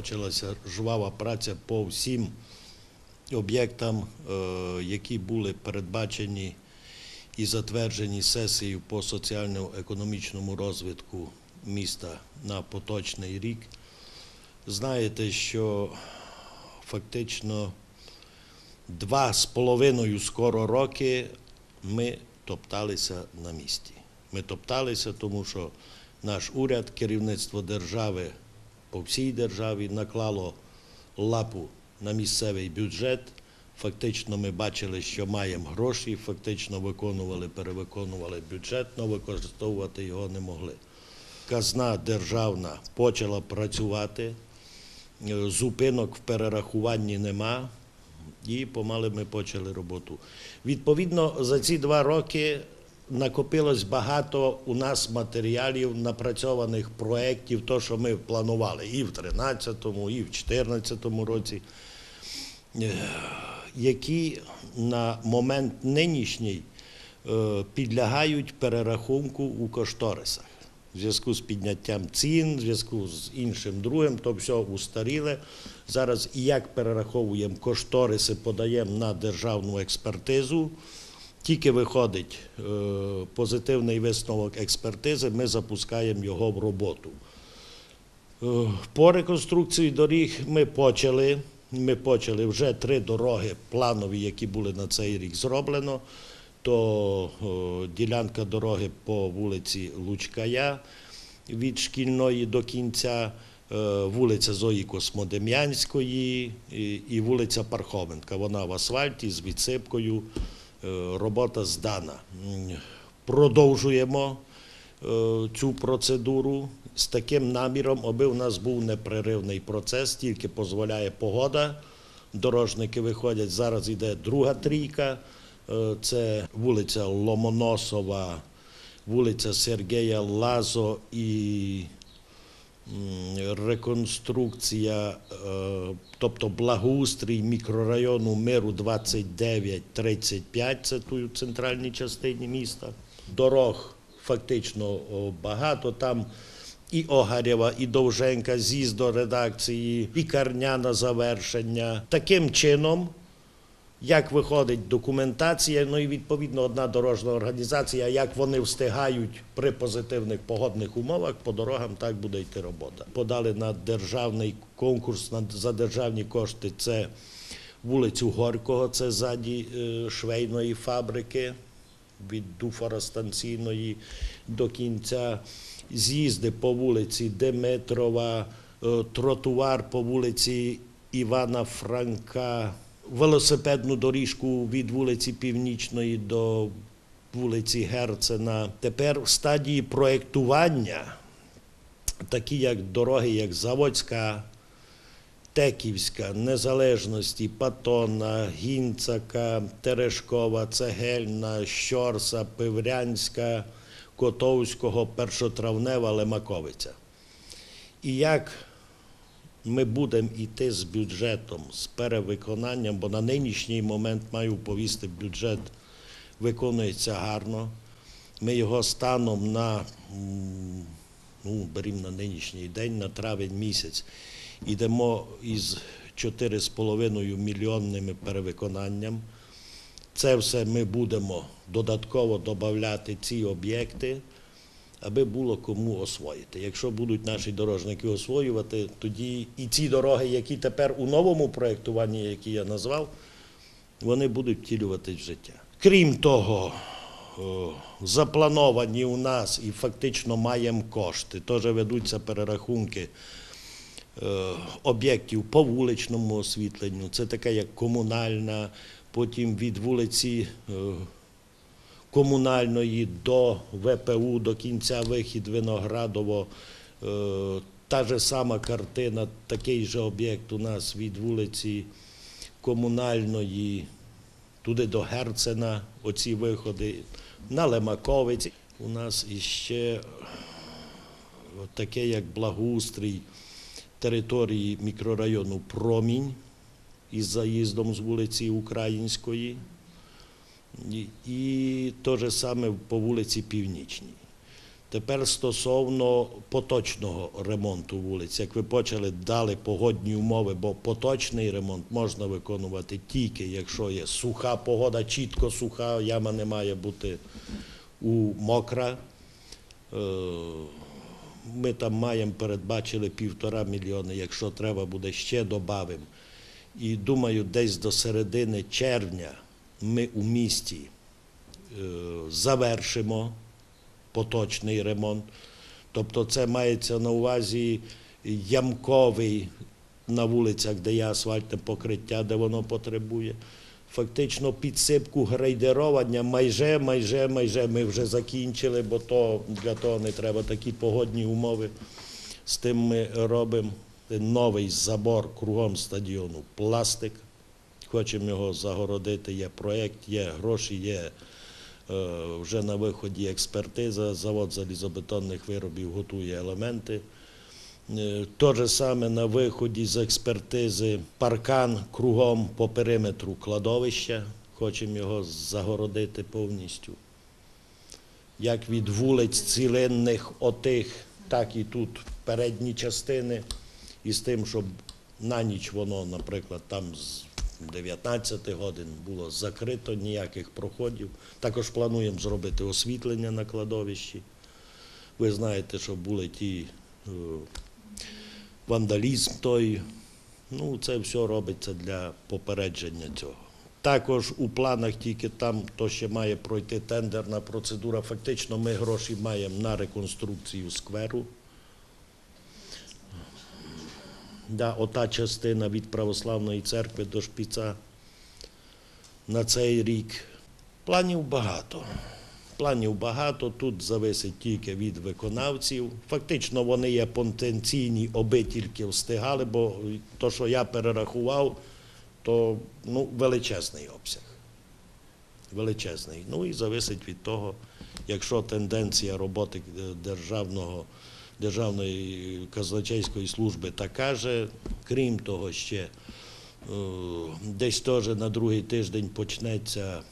почалася жвава праця по всім об'єктам, е, які були передбачені і затверджені сесією по соціально-економічному розвитку міста на поточний рік. Знаєте, що фактично два з половиною скоро роки ми топталися на місці. Ми топталися, тому що наш уряд, керівництво держави по всій державі наклало лапу на місцевий бюджет. Фактично ми бачили, що маємо гроші, фактично виконували, перевиконували бюджет, але використовувати його не могли. Казна державна почала працювати, е, зупинок в перерахуванні нема, і помали ми почали роботу. Відповідно, за ці два роки накопилось багато у нас матеріалів, напрацьованих проєктів, то, що ми планували і в 13-му, і в 14-му році, е, які на момент нинішній е, підлягають перерахунку у кошторисах. В зв'язку з підняттям цін, в зв'язку з іншим другим, то все устаріле. Зараз як перераховуємо кошториси, подаємо на державну експертизу. Тільки виходить е, позитивний висновок експертизи, ми запускаємо його в роботу. Е, По реконструкції доріг ми почали. Ми почали вже три дороги планові, які були на цей рік зроблено. То е, ділянка дороги по вулиці Лучкая від шкільної до кінця, вулиця Зої Космодем'янської і, вулиця Пархоменка. Вона в асфальті з відсипкою. Е, Робота здана. Продовжуємо е, цю процедуру з таким наміром, аби у нас був непреривний процес, тільки дозволяє погода. Дорожники виходять. Зараз йде друга трійка. Е, Це вулиця Ломоносова, вулиця Сергія Лазо і реконструкція, е, тобто благоустрій мікрорайону Миру 29-35, це тут центральній частині міста. Дорог фактично багато. Там і Огарєва, і Довженка, з'їзд до редакції, лікарняна завершення. Таким чином, як виходить документація, ну і відповідно одна дорожна організація, як вони встигають при позитивних погодних умовах по дорогам, так буде йти робота. Подали на державний конкурс на, за державні кошти. Це вулицю Горького, це ззаді е, швейної фабрики від Дуфоростанційної до кінця. З'їзди по вулиці Димитрова, е, тротуар по вулиці Івана Франка, велосипедну доріжку від вулиці Північної до вулиці Герцена. Тепер в стадії проєктування, такі як дороги, як Заводська, Теківська, Незалежності, Патона, Гінцака, Терешкова, Цегельна, Щорса, Пиврянська, Котовського, Першотравнева, Лемаковиця. І як ми будемо йти з бюджетом, з перевиконанням, бо на нинішній момент маю повісти, бюджет виконується гарно. Ми його станом на, ну, берімо на нинішній день, на травень місяць, йдемо із 4,5 мільйонними перевиконанням. Це все ми будемо додатково додати ці об'єкти, аби було кому освоїти. Якщо будуть наші дорожники освоювати, тоді і ці дороги, які тепер у новому проєктуванні, які я назвав, вони будуть втілюватись в життя. Крім того, заплановані у нас і фактично маємо кошти. Теж ведуться перерахунки е, об'єктів по вуличному освітленню. Це таке як комунальна, потім від вулиці е, комунальної до ВПУ, до кінця вихід Виноградово. Е, Та же сама картина, такий же об'єкт у нас від вулиці комунальної туди до Герцена, оці виходи, на Лемаковиці. У нас іще таке, як благоустрій території мікрорайону Промінь із заїздом з вулиці Української. І, те же саме по вулиці Північній. Тепер стосовно поточного ремонту вулиць. Як ви почали, дали погодні умови, бо поточний ремонт можна виконувати тільки, якщо є суха погода, чітко суха, яма не має бути у мокра. Е, Ми там маємо передбачили півтора мільйони, якщо треба буде ще добавимо. І думаю, десь до середини червня ми у місті е, завершимо поточний ремонт. Тобто це мається на увазі ямковий на вулицях, де є асфальтне покриття, де воно потребує. Фактично підсипку грейдерування майже, майже, майже ми вже закінчили, бо то, для того не треба такі погодні умови. З тим ми робимо новий забор кругом стадіону пластик. Хочемо його загородити, є проєкт, є гроші, є е, вже на виході експертиза, завод залізобетонних виробів готує елементи. Е, То же саме на виході з експертизи паркан кругом по периметру кладовища. Хочемо його загородити повністю. Як від вулиць цілинних отих, так і тут передні частини. І з тим, щоб на ніч воно, наприклад, там 19 годин було закрито, ніяких проходів. Також плануємо зробити освітлення на кладовищі. Ви знаєте, що були ті е, вандалізм той. Ну, це все робиться для попередження цього. Також у планах тільки там, то ще має пройти тендерна процедура. Фактично, ми гроші маємо на реконструкцію скверу. Да, ота частина від православної церкви до шпіца на цей рік. Планів багато. Планів багато, тут зависить тільки від виконавців. Фактично вони є потенційні, аби тільки встигали, бо то, що я перерахував, то ну, величезний обсяг. Величезний. Ну і зависить від того, якщо тенденція роботи е, державного, Державної казначейської служби така же, крім того, ще е, десь теж на другий тиждень почнеться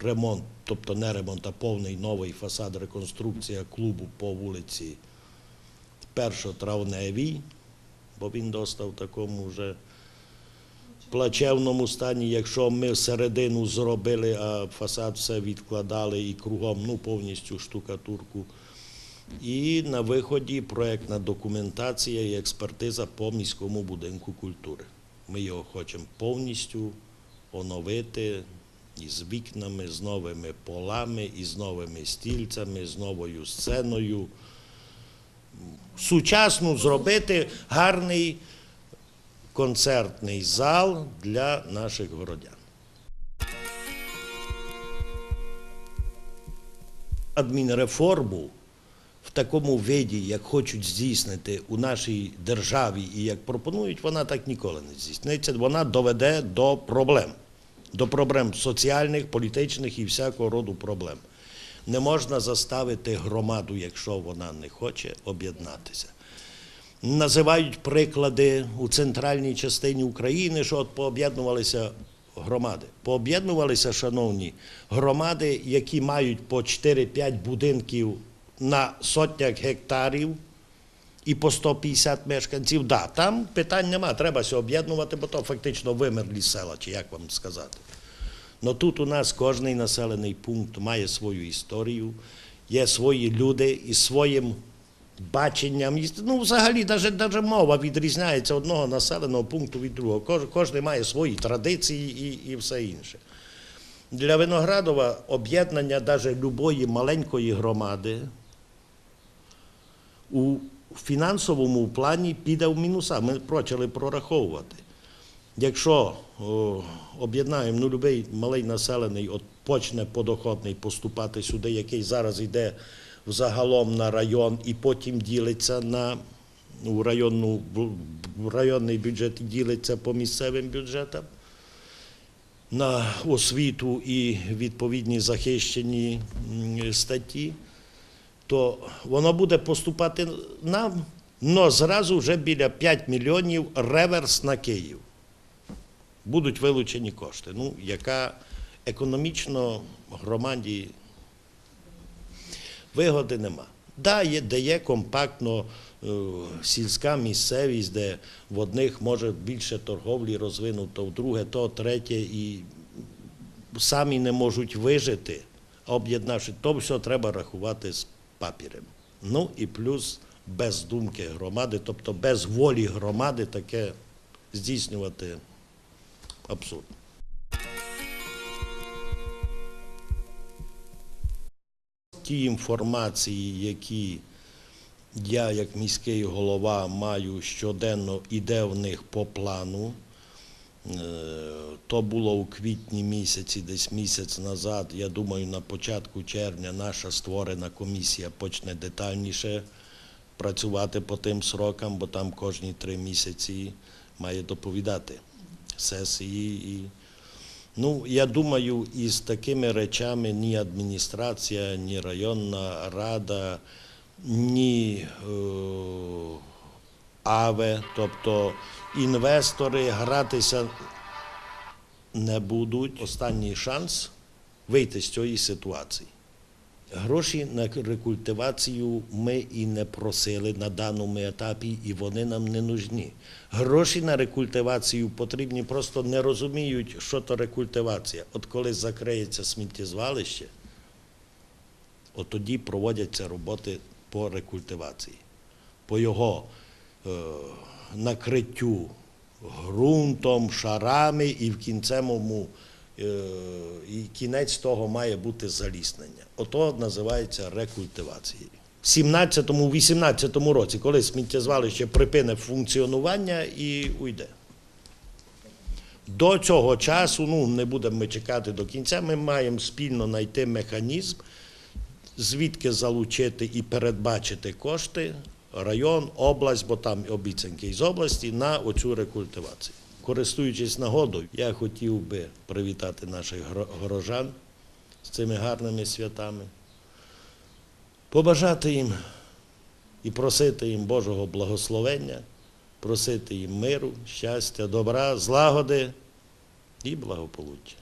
ремонт, тобто не ремонт, а повний новий фасад, реконструкція клубу по вулиці Першотравневій, бо він достав в такому вже плачевному стані, якщо ми середину зробили, а фасад все відкладали і кругом ну, повністю штукатурку. І на виході проєктна документація і експертиза по міському будинку культури. Ми його хочемо повністю оновити із вікнами, з новими полами, із новими стільцями, з новою сценою. Сучасну зробити гарний концертний зал для наших городян. Адмінреформу такому виді, як хочуть здійснити у нашій державі і як пропонують, вона так ніколи не здійсниться. Вона доведе до проблем, до проблем соціальних, політичних і всякого роду проблем. Не можна заставити громаду, якщо вона не хоче, об'єднатися. Називають приклади у центральній частині України, що от пооб'єднувалися громади. Пооб'єднувалися, шановні, громади, які мають по 4-5 будинків на сотнях гектарів і по 150 мешканців. Да, там питань нема, треба се об'єднувати, бо то фактично вимерлі села, чи як вам сказати. Но тут у нас кожний населений пункт має свою історію, є свої люди із своїм баченням. Ну, взагалі, навіть, навіть мова відрізняється одного населеного пункту від другого. Кож, кожен має свої традиції і, і все інше. Для Виноградова об'єднання навіть любої маленької громади у фінансовому плані піде в мінуса. Ми почали прораховувати. Якщо об'єднаємо ну, любий малий населений, от почне подоходний поступати сюди, який зараз йде взагалом на район і потім ділиться на у районну, районний бюджет і ділиться по місцевим бюджетам, на освіту і відповідні захищені статті, то воно буде поступати нам, але зразу вже біля 5 мільйонів реверс на Київ будуть вилучені кошти. Ну, яка економічно громаді вигоди нема. Да, є, де є компактно е, сільська місцевість, де в одних може більше торговлі розвинуто, в друге, то, третє, і самі не можуть вижити, об'єднавши, то все треба рахувати з папірем. Ну і плюс без думки громади, тобто без волі громади таке здійснювати абсурд. Ті інформації, які я, як міський голова, маю щоденно, іде в них по плану. Е, То було у квітні місяці, десь місяць назад. Я думаю, на початку червня наша створена комісія почне детальніше працювати по тим срокам, бо там кожні три місяці має доповідати сесії. І, ну, я думаю, із такими речами ні адміністрація, ні районна рада, ні е, АВЕ, тобто інвестори гратися не будуть. Останній шанс вийти з цієї ситуації. Гроші на рекультивацію ми і не просили на даному етапі, і вони нам не нужні. Гроші на рекультивацію потрібні, просто не розуміють, що то рекультивація. От коли закриється сміттєзвалище, от тоді проводяться роботи по рекультивації, по його накриттю ґрунтом, шарами і в кінцевому е, і кінець того має бути заліснення. Ото називається рекультивацією. В 17-18 році, коли сміттєзвалище припине функціонування і уйде. До цього часу, ну не будемо ми чекати до кінця, ми маємо спільно знайти механізм, звідки залучити і передбачити кошти район, область, бо там обіцянки із області на оцю рекультивацію. Користуючись нагодою, я хотів би привітати наших горожан з цими гарними святами, побажати їм і просити їм Божого благословення, просити їм миру, щастя, добра, злагоди і благополуччя.